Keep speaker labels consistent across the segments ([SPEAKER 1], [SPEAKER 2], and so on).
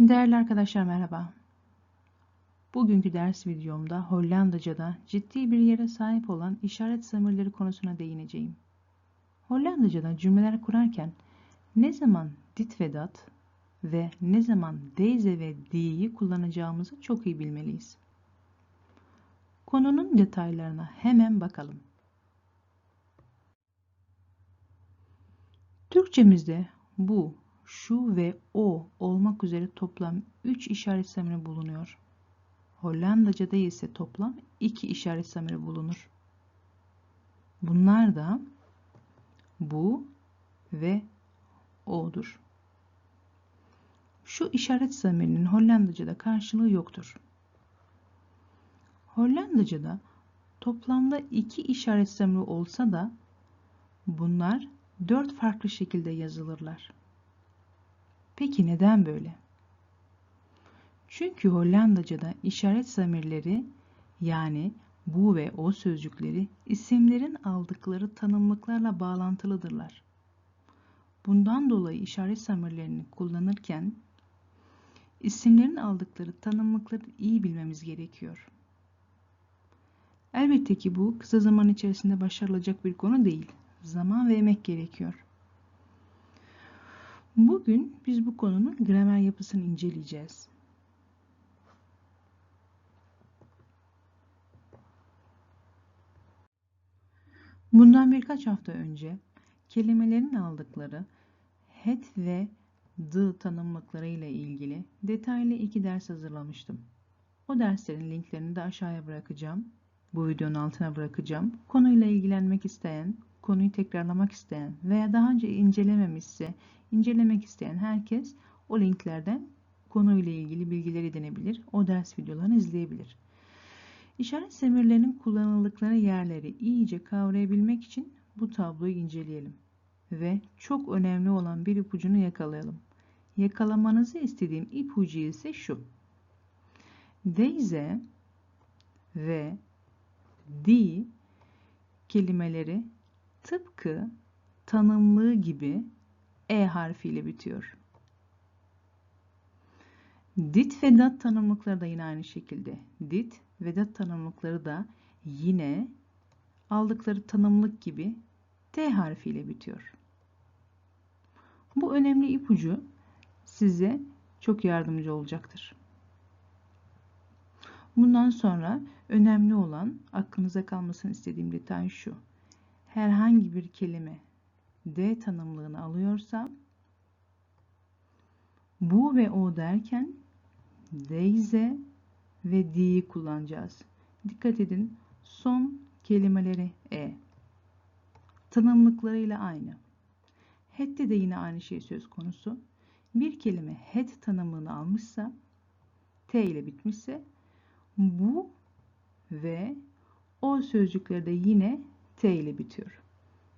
[SPEAKER 1] Değerli arkadaşlar merhaba. Bugünkü ders videomda Hollandaca'da ciddi bir yere sahip olan işaret zamirleri konusuna değineceğim. Hollandaca'da cümleler kurarken ne zaman dit ve dat ve ne zaman deze ve die'yi kullanacağımızı çok iyi bilmeliyiz. Konunun detaylarına hemen bakalım. Türkçemizde bu, şu ve o olmak üzere toplam 3 işaret zamiri bulunuyor. Hollandaca'da ise toplam 2 işaret zamiri bulunur. Bunlar da bu ve o'dur. Şu işaret zamirinin Hollandaca'da karşılığı yoktur. Hollandaca'da toplamda iki işaret zamiri olsa da bunlar dört farklı şekilde yazılırlar. Peki neden böyle? Çünkü Hollandaca'da işaret zamirleri yani bu ve o sözcükleri isimlerin aldıkları tanımlıklarla bağlantılıdırlar. Bundan dolayı işaret zamirlerini kullanırken isimlerin aldıkları tanımlıkları iyi bilmemiz gerekiyor. Elbette ki bu kısa zaman içerisinde başarılacak bir konu değil. Zaman ve emek gerekiyor. Bugün biz bu konunun gramer yapısını inceleyeceğiz. Bundan birkaç hafta önce kelimelerin aldıkları het ve the tanımlıkları ile ilgili detaylı iki ders hazırlamıştım. O derslerin linklerini de aşağıya bırakacağım. Bu videonun altına bırakacağım. Konuyla ilgilenmek isteyen, konuyu tekrarlamak isteyen veya daha önce incelememişse incelemek isteyen herkes o linklerden konuyla ilgili bilgiler edinebilir. O ders videolarını izleyebilir. İşaret semirlerinin kullanıldıkları yerleri iyice kavrayabilmek için bu tabloyu inceleyelim. Ve çok önemli olan bir ipucunu yakalayalım. Yakalamanızı istediğim ipucu ise şu. Deyze ve di kelimeleri tıpkı tanımlığı gibi e harfiyle bitiyor. Dit ve dat tanımlıkları da yine aynı şekilde. Dit ve dat tanımlıkları da yine aldıkları tanımlık gibi T harfiyle bitiyor. Bu önemli ipucu size çok yardımcı olacaktır. Bundan sonra önemli olan aklınıza kalmasını istediğim detay şu. Herhangi bir kelime D tanımlığını alıyorsa bu ve o derken deyze ve di'yi kullanacağız. Dikkat edin son kelimeleri e. Tanımlıklarıyla aynı. Hette de yine aynı şey söz konusu. Bir kelime het tanımlığını almışsa t ile bitmişse bu ve o sözcükleri de yine t ile bitiyor.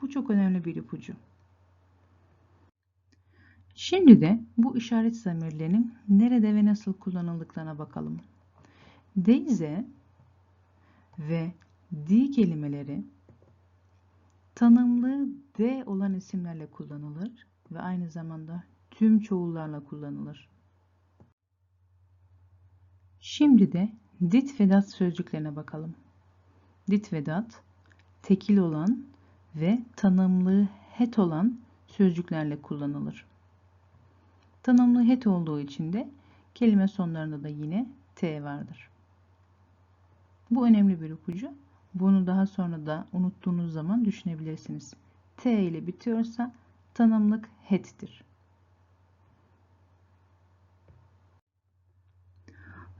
[SPEAKER 1] Bu çok önemli bir ipucu. Şimdi de bu işaret zamirlerinin nerede ve nasıl kullanıldıklarına bakalım. Deyze ve di kelimeleri tanımlı de olan isimlerle kullanılır ve aynı zamanda tüm çoğullarla kullanılır. Şimdi de dit ve dat sözcüklerine bakalım. Dit ve dat tekil olan ve tanımlı het olan sözcüklerle kullanılır. Tanımlı het olduğu için de kelime sonlarında da yine t vardır. Bu önemli bir ipucu. Bunu daha sonra da unuttuğunuz zaman düşünebilirsiniz. T ile bitiyorsa tanımlık het'tir.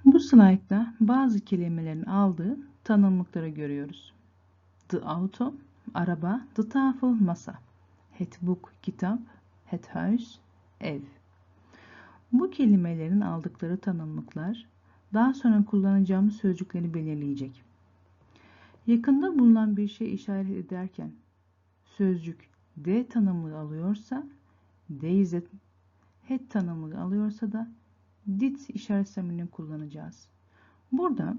[SPEAKER 1] Bu slaytta bazı kelimelerin aldığı tanımlıkları görüyoruz. The auto, araba, the tafel, masa. Het book, kitap, het huis, ev. Bu kelimelerin aldıkları tanımlıklar daha sonra kullanacağımız sözcükleri belirleyecek. Yakında bulunan bir şey işaret ederken sözcük D tanımlığı alıyorsa deyze het tanımlığı alıyorsa da dit işaret zamirini kullanacağız. Burada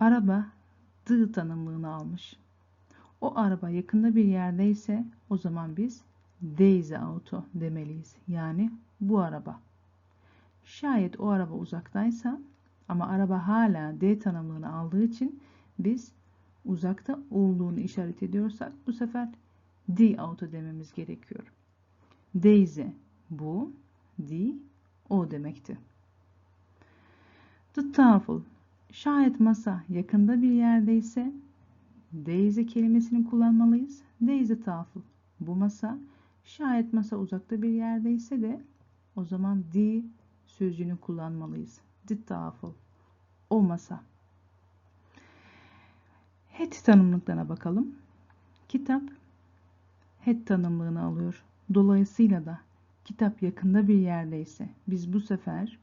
[SPEAKER 1] araba D tanımlığını almış. O araba yakında bir yerdeyse o zaman biz deze auto demeliyiz. Yani bu araba. Şayet o araba uzaktaysa ama araba hala D tanımlığını aldığı için biz uzakta olduğunu işaret ediyorsak bu sefer D auto dememiz gerekiyor. Daisy bu, D o demekti. The tafel. Şayet masa yakında bir yerdeyse Daisy kelimesini kullanmalıyız. Daisy tafel. Bu masa. Şayet masa uzakta bir yerdeyse de o zaman D sözcüğünü kullanmalıyız. The tafel. O masa. Het tanımlıklarına bakalım. Kitap het tanımlığını alıyor. Dolayısıyla da kitap yakında bir yerdeyse biz bu sefer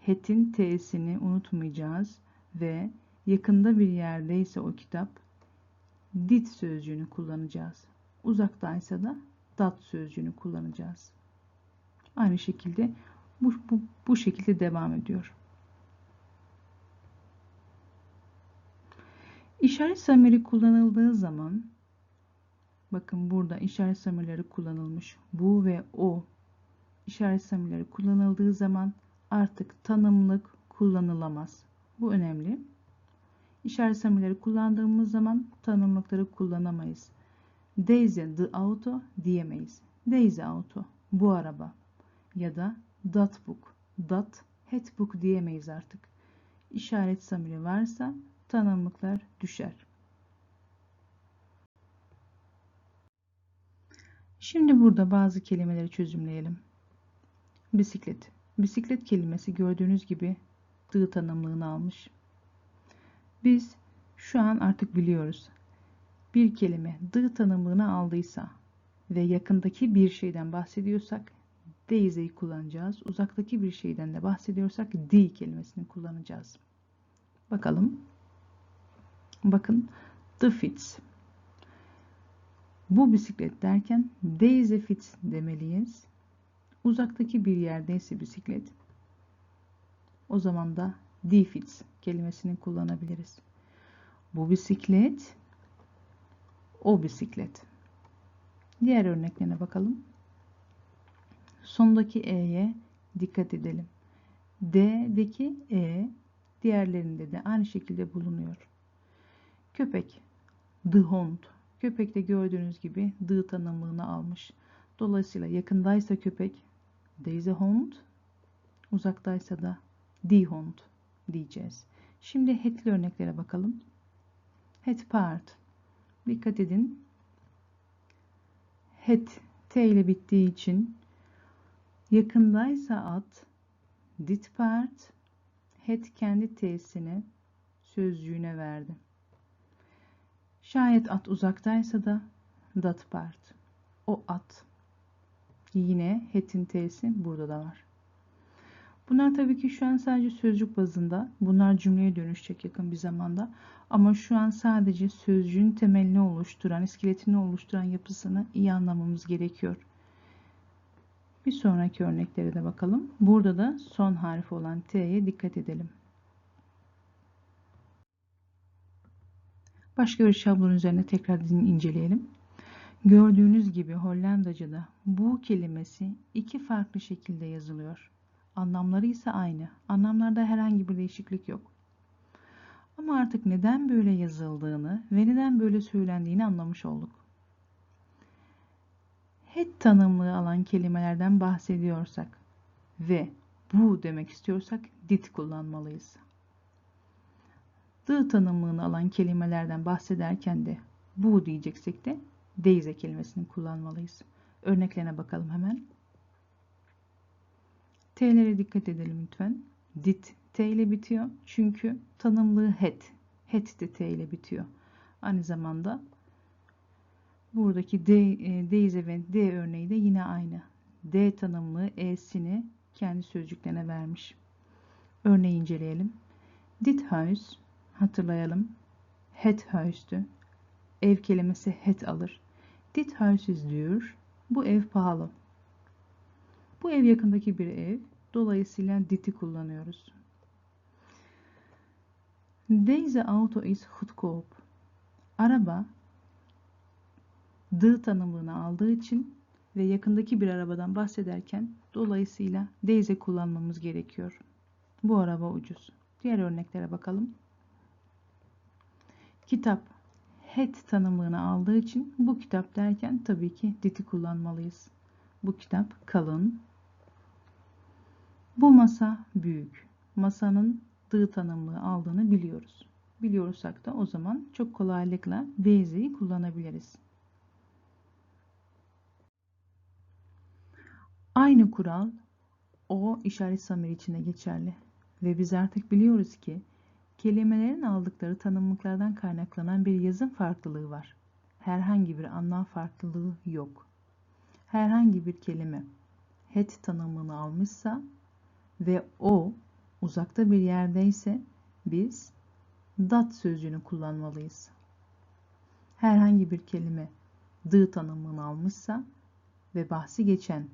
[SPEAKER 1] hetin t'sini unutmayacağız ve yakında bir yerdeyse o kitap dit sözcüğünü kullanacağız. Uzaktaysa da dat sözcüğünü kullanacağız. Aynı şekilde bu, bu, bu şekilde devam ediyor. İşaret zamiri kullanıldığı zaman bakın burada işaret zamirleri kullanılmış. Bu ve o işaret zamirleri kullanıldığı zaman artık tanımlık kullanılamaz. Bu önemli. İşaret zamirleri kullandığımız zaman tanımlıkları kullanamayız. Daisy the auto diyemeyiz. Daisy auto bu araba ya da that book, that hat book diyemeyiz artık. İşaret zamiri varsa tanımlıklar düşer. Şimdi burada bazı kelimeleri çözümleyelim. Bisiklet. Bisiklet kelimesi gördüğünüz gibi dı tanımlığını almış. Biz şu an artık biliyoruz. Bir kelime dı tanımlığını aldıysa ve yakındaki bir şeyden bahsediyorsak Daisy'yi kullanacağız. Uzaktaki bir şeyden de bahsediyorsak D kelimesini kullanacağız. Bakalım. Bakın the fits. Bu bisiklet derken Daisy fits demeliyiz. Uzaktaki bir yerdeyse bisiklet o zaman da D fits kelimesini kullanabiliriz. Bu bisiklet o bisiklet. Diğer örneklerine bakalım. Sondaki E'ye dikkat edelim. D'deki E diğerlerinde de aynı şekilde bulunuyor. Köpek. The Hound. Köpekte gördüğünüz gibi the tanımlığını almış. Dolayısıyla yakındaysa köpek Daisy Hound. Uzaktaysa da the Hound diyeceğiz. Şimdi hetli örneklere bakalım. Het part. Dikkat edin. Het T ile bittiği için yakındaysa at dit part het kendi T'sini sözcüğüne verdi. Şayet at uzaktaysa da dat part. O at. Yine hetin t'si burada da var. Bunlar tabii ki şu an sadece sözcük bazında. Bunlar cümleye dönüşecek yakın bir zamanda. Ama şu an sadece sözcüğün temelini oluşturan, iskeletini oluşturan yapısını iyi anlamamız gerekiyor. Bir sonraki örneklere de bakalım. Burada da son harfi olan T'ye dikkat edelim. Başka bir şablon üzerine tekrar inceleyelim. Gördüğünüz gibi Hollandaca'da bu kelimesi iki farklı şekilde yazılıyor. Anlamları ise aynı. Anlamlarda herhangi bir değişiklik yok. Ama artık neden böyle yazıldığını ve neden böyle söylendiğini anlamış olduk. Het tanımlığı alan kelimelerden bahsediyorsak ve bu demek istiyorsak dit kullanmalıyız. The tanımlığını alan kelimelerden bahsederken de bu diyeceksek de Daisy kelimesini kullanmalıyız. Örneklerine bakalım hemen. T'lere dikkat edelim lütfen. Dit T ile bitiyor. Çünkü tanımlığı het. Het de T ile bitiyor. Aynı zamanda buradaki D, e, Daisy ve D örneği de yine aynı. D tanımlığı E'sini kendi sözcüklerine vermiş. Örneği inceleyelim. Dit huis hatırlayalım. Het huis'tü. Ev kelimesi het alır. Dit huis is duur. Bu ev pahalı. Bu ev yakındaki bir ev. Dolayısıyla dit'i kullanıyoruz. Deze auto is goedkoop. Araba the tanımlığını aldığı için ve yakındaki bir arabadan bahsederken dolayısıyla teyze kullanmamız gerekiyor. Bu araba ucuz. Diğer örneklere bakalım. Kitap het tanımlığını aldığı için bu kitap derken tabii ki did'i kullanmalıyız. Bu kitap kalın. Bu masa büyük. Masanın dı tanımlığı aldığını biliyoruz. Biliyorsak da o zaman çok kolaylıkla they'yi kullanabiliriz. Aynı kural o işaret samiri içinde geçerli. Ve biz artık biliyoruz ki kelimelerin aldıkları tanımlıklardan kaynaklanan bir yazım farklılığı var. Herhangi bir anlam farklılığı yok. Herhangi bir kelime het tanımını almışsa ve o uzakta bir yerdeyse biz dat sözcüğünü kullanmalıyız. Herhangi bir kelime dı tanımını almışsa ve bahsi geçen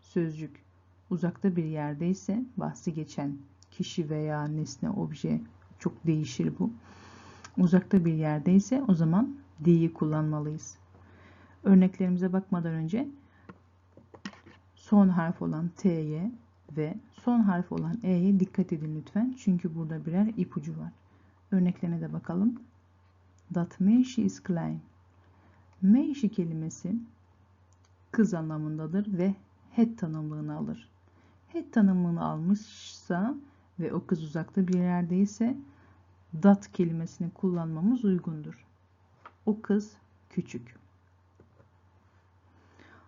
[SPEAKER 1] sözcük uzakta bir yerdeyse bahsi geçen kişi veya nesne, obje çok değişir bu. Uzakta bir yerdeyse o zaman d'yi kullanmalıyız. Örneklerimize bakmadan önce son harf olan t'ye ve son harf olan e'ye dikkat edin lütfen. Çünkü burada birer ipucu var. Örneklerine de bakalım. Dat Meisje is klein. Meisje kelimesi kız anlamındadır ve het tanımlığını alır. Het tanımlığını almışsa ve o kız uzakta bir yerdeyse dat kelimesini kullanmamız uygundur. O kız küçük.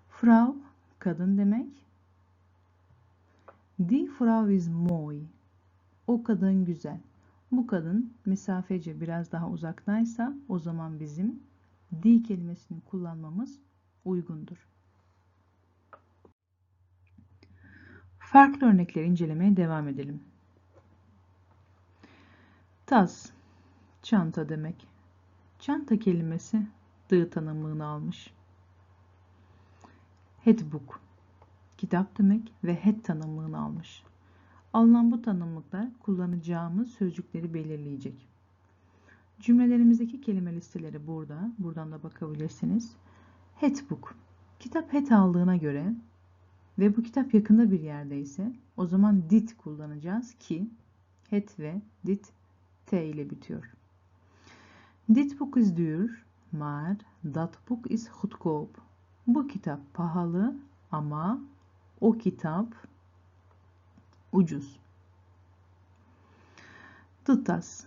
[SPEAKER 1] Frau kadın demek. Die Frau is mooi. O kadın güzel. Bu kadın mesafece biraz daha uzaktaysa o zaman bizim die kelimesini kullanmamız uygundur. Farklı örnekleri incelemeye devam edelim. Tas, çanta demek. Çanta kelimesi dı tanımlığını almış. Headbook, kitap demek ve head tanımlığını almış. Alınan bu tanımlıklar kullanacağımız sözcükleri belirleyecek. Cümlelerimizdeki kelime listeleri burada. Buradan da bakabilirsiniz. Headbook, kitap head aldığına göre ve bu kitap yakında bir yerdeyse o zaman dit kullanacağız ki het ve dit t ile bitiyor. Dit boek is duur, maar dat boek is goedkoop. Bu kitap pahalı ama o kitap ucuz. De tas.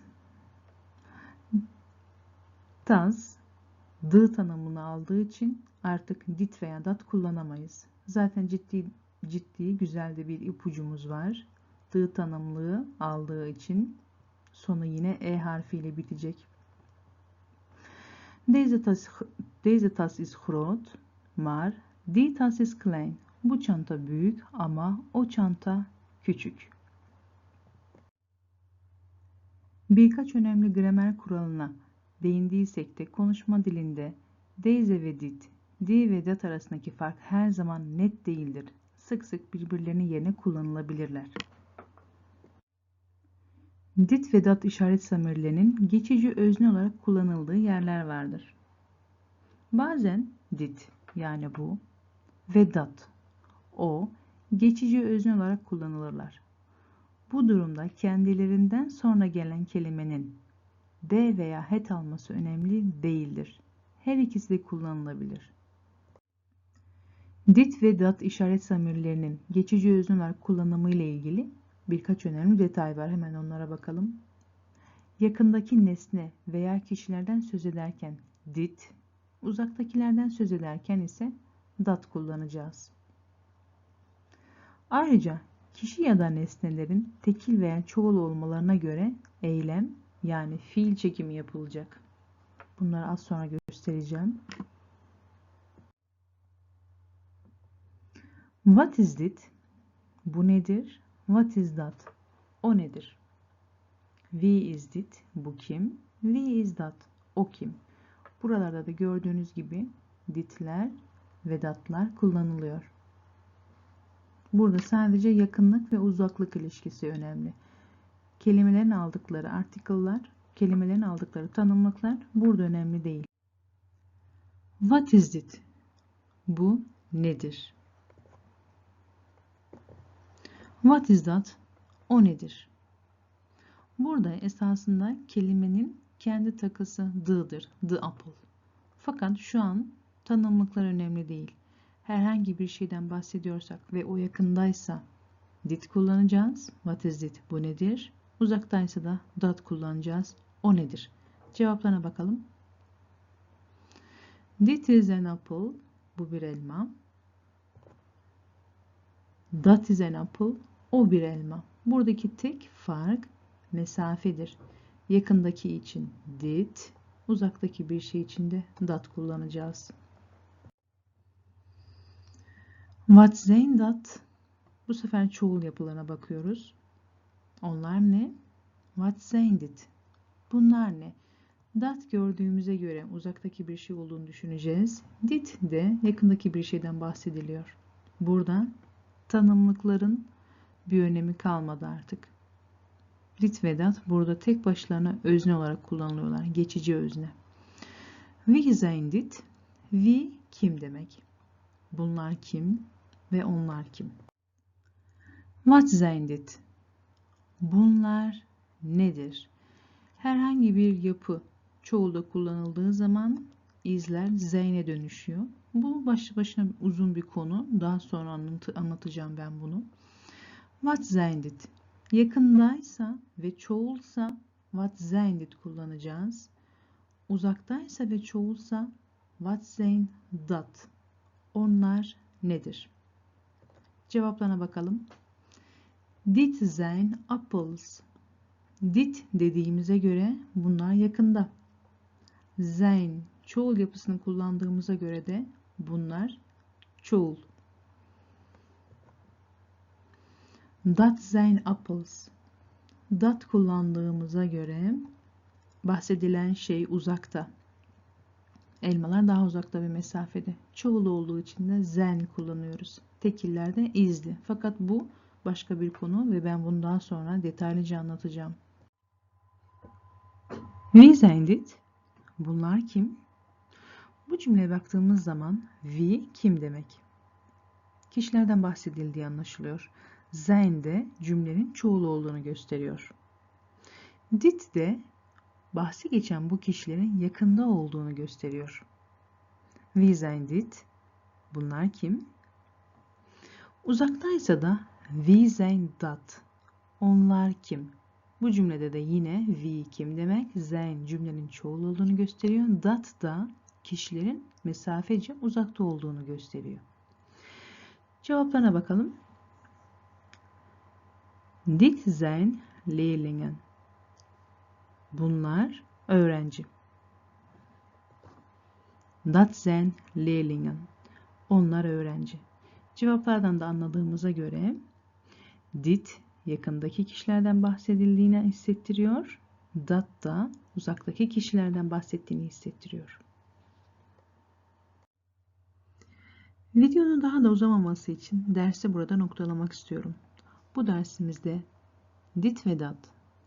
[SPEAKER 1] Dı tanımını aldığı için artık dit veya dat kullanamayız. Zaten ciddi ciddi güzel de bir ipucumuz var. Dı tanımlığı aldığı için sonu yine e harfiyle bitecek. Deze tas, deze tas is groot, maar die tas is klein. Bu çanta büyük ama o çanta küçük. Birkaç önemli gramer kuralına değindiysek de konuşma dilinde deze ve dit di ve dat arasındaki fark her zaman net değildir. Sık sık birbirlerinin yerine kullanılabilirler. Dit ve dat işaret samirlerinin geçici özne olarak kullanıldığı yerler vardır. Bazen dit yani bu ve dat o geçici özne olarak kullanılırlar. Bu durumda kendilerinden sonra gelen kelimenin d veya het alması önemli değildir. Her ikisi de kullanılabilir. Dit ve dat işaret samirlerinin geçici özne olarak kullanımı ile ilgili birkaç önemli detay var. Hemen onlara bakalım. Yakındaki nesne veya kişilerden söz ederken dit, uzaktakilerden söz ederken ise dat kullanacağız. Ayrıca kişi ya da nesnelerin tekil veya çoğul olmalarına göre eylem yani fiil çekimi yapılacak. Bunları az sonra göstereceğim. What is it? Bu nedir? What is that? O nedir? We is it? Bu kim? We is that? O kim? Buralarda da gördüğünüz gibi ditler ve datlar kullanılıyor. Burada sadece yakınlık ve uzaklık ilişkisi önemli. Kelimelerin aldıkları article'lar, kelimelerin aldıkları tanımlıklar burada önemli değil. What is it? Bu nedir? What is that? O nedir? Burada esasında kelimenin kendi takısı the'dır. The apple. Fakat şu an tanımlıklar önemli değil. Herhangi bir şeyden bahsediyorsak ve o yakındaysa did kullanacağız. What is it? Bu nedir? Uzaktaysa da that kullanacağız. O nedir? Cevaplarına bakalım. This is an apple. Bu bir elma. That is an apple. O bir elma. Buradaki tek fark mesafedir. Yakındaki için did, uzaktaki bir şey için de that kullanacağız. What zijn that? Bu sefer çoğul yapılarına bakıyoruz. Onlar ne? What zijn dit? Bunlar ne? Dat gördüğümüze göre uzaktaki bir şey olduğunu düşüneceğiz. Dit de yakındaki bir şeyden bahsediliyor. Burada tanımlıkların bir önemi kalmadı artık. Dit ve dat burada tek başlarına özne olarak kullanılıyorlar. Geçici özne. Wie zijn dit? We kim demek? Bunlar kim ve onlar kim? What zijn dit? Bunlar nedir? Herhangi bir yapı çoğulda kullanıldığı zaman izler zeyne dönüşüyor. Bu başlı başına uzun bir konu. Daha sonra anlatacağım ben bunu. What zijn dit? Yakındaysa ve çoğulsa what zijn dit kullanacağız. Uzaktaysa ve çoğulsa what zijn dat? Onlar nedir? Cevaplarına bakalım. Dit zijn apples. Dit dediğimize göre bunlar yakında. Zijn çoğul yapısını kullandığımıza göre de bunlar çoğul. Dat zijn apples. Dat kullandığımıza göre bahsedilen şey uzakta. Elmalar daha uzakta bir mesafede. Çoğul olduğu için de zen kullanıyoruz. Tekillerde izli. Fakat bu başka bir konu ve ben bunu daha sonra detaylıca anlatacağım. Wie zijn dit? Bunlar kim? Bu cümleye baktığımız zaman we kim demek? Kişilerden bahsedildiği anlaşılıyor. Zijn de cümlenin çoğulu olduğunu gösteriyor. Dit de bahsi geçen bu kişilerin yakında olduğunu gösteriyor. Wie zijn dit? Bunlar kim? Uzaktaysa da wie zijn dat? Onlar kim? Bu cümlede de yine we kim demek? Zijn cümlenin çoğul olduğunu gösteriyor. Dat da kişilerin mesafece uzakta olduğunu gösteriyor. Cevaplarına bakalım. Dit zijn leerlingen. Bunlar öğrenci. Dat zijn leerlingen. Onlar öğrenci. Cevaplardan da anladığımıza göre dit yakındaki kişilerden bahsedildiğini hissettiriyor. Dat da uzaktaki kişilerden bahsettiğini hissettiriyor. Videonun daha da uzamaması için dersi burada noktalamak istiyorum. Bu dersimizde dit ve dat,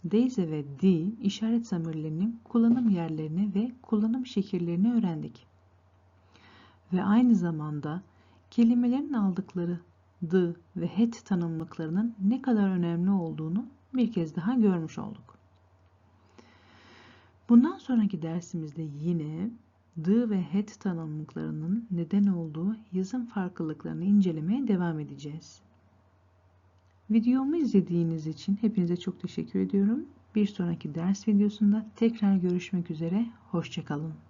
[SPEAKER 1] deyze ve di işaret zamirlerinin kullanım yerlerini ve kullanım şekillerini öğrendik. Ve aynı zamanda kelimelerin aldıkları the ve het tanımlıklarının ne kadar önemli olduğunu bir kez daha görmüş olduk. Bundan sonraki dersimizde yine the ve het tanımlıklarının neden olduğu yazım farklılıklarını incelemeye devam edeceğiz. Videomu izlediğiniz için hepinize çok teşekkür ediyorum. Bir sonraki ders videosunda tekrar görüşmek üzere. Hoşçakalın.